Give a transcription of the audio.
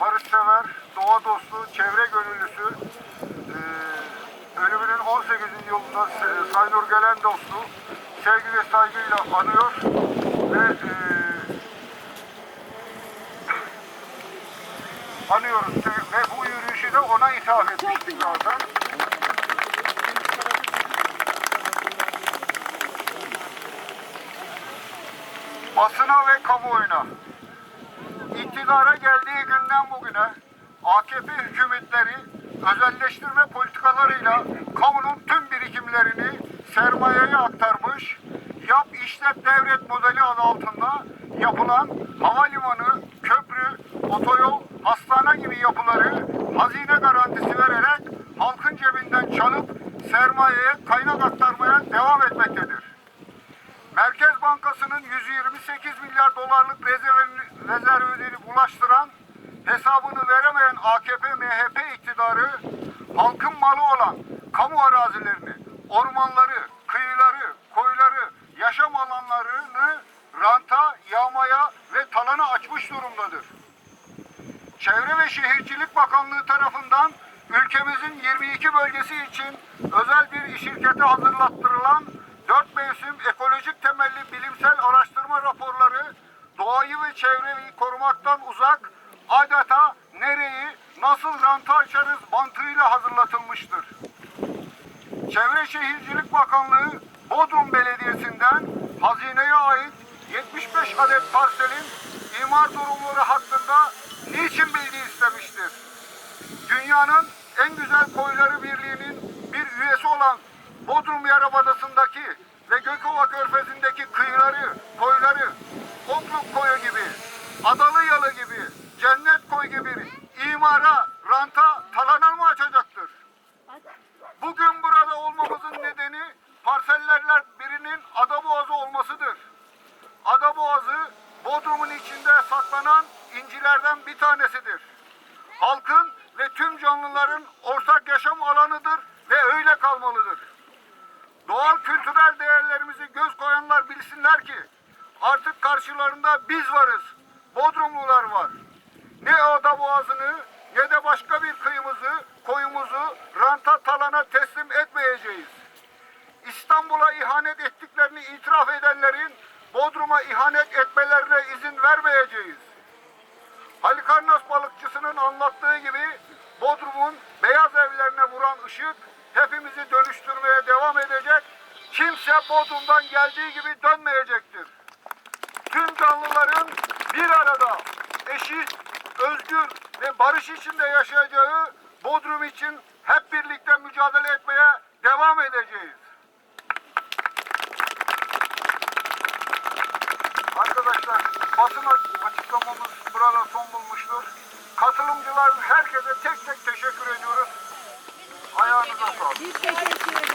barışsever, doğa dostu, çevre gönüllüsü, e, ölümünün 18. yılında Saynur Gelen dostu sevgi ve saygıyla anıyor ve e, anıyoruz ve bu yürüyüşü de ona ithaf etmiştik zaten. Basına ve kamuoyuna iktidara geldiği günden bugüne AKP hükümetleri özelleştirme politikalarıyla kamunun tüm birikimlerini sermayeye aktarmış, yap işlet devlet modeli adı altında yapılan havalimanı, köprü, otoyol, hastane gibi yapıları hazine garantisi vererek halkın cebinden çalıp sermayeye kaynak aktarmaya devam etmektedir. Merkez Bankası'nın 128 milyar dolarlık rezervini, rezervini ulaştıran, hesabını veremeyen AKP-MHP iktidarı, halkın malı olan kamu arazilerini, ormanları, kıyıları, koyları, yaşam alanlarını ranta, yağmaya ve talana açmış durumdadır. Çevre ve Şehircilik Bakanlığı tarafından ülkemizin 22 bölgesi için özel bir şirkete hazırlattırılan 4 mevsim ekolojik temelli bilimsel araştırma raporları doğayı ve çevreyi korumaktan uzak adeta nereyi nasıl ranta açarız mantığıyla hazırlatılmıştır. Çevre Şehircilik Bakanlığı Bodrum Belediyesi'nden hazineye ait 75 adet parselin imar durumları hakkında niçin bilgi istemiştir? Dünyanın en güzel koyları birliğinin bir üyesi olan Bodrum Yarımadası'ndaki ve Gökova Körfezi'ndeki kıyıları, koyları, Okluk Koyu gibi, Adalı Yalı gibi, Cennet Koy gibi imara, ranta, talana mı açacaktır? Bugün burada olmamızın nedeni parsellerler birinin Adaboğazı olmasıdır. Adaboğazı Bodrum'un içinde saklanan incilerden bir tanesidir. Halkın ve tüm canlıların ortak yaşam alanıdır ve öyle kalmalıdır. Doğal kültürel değerlerimizi göz koyanlar bilsinler ki artık karşılarında biz varız. Bodrumlular var. Ne Ada Boğazı'nı ne de başka bir kıyımızı, koyumuzu ranta talana teslim etmeyeceğiz. İstanbul'a ihanet ettiklerini itiraf edenlerin Bodrum'a ihanet etmelerine izin vermeyeceğiz. Halikarnas balıkçısının anlattığı gibi Bodrum'un beyaz evlerine vuran ışık hepimizi dönüştürmeye devam edecek. Kimse Bodrum'dan geldiği gibi dönmeyecektir. Tüm canlıların bir arada eşit, özgür ve barış içinde yaşayacağı Bodrum için hep birlikte mücadele etmeye devam edeceğiz. Arkadaşlar basın açıklamamız burada son bulmuştur. Katılımcıların herkese tek tek teşekkür ediyoruz. Ayağınıza sağlık. Biz teşekkür ederiz.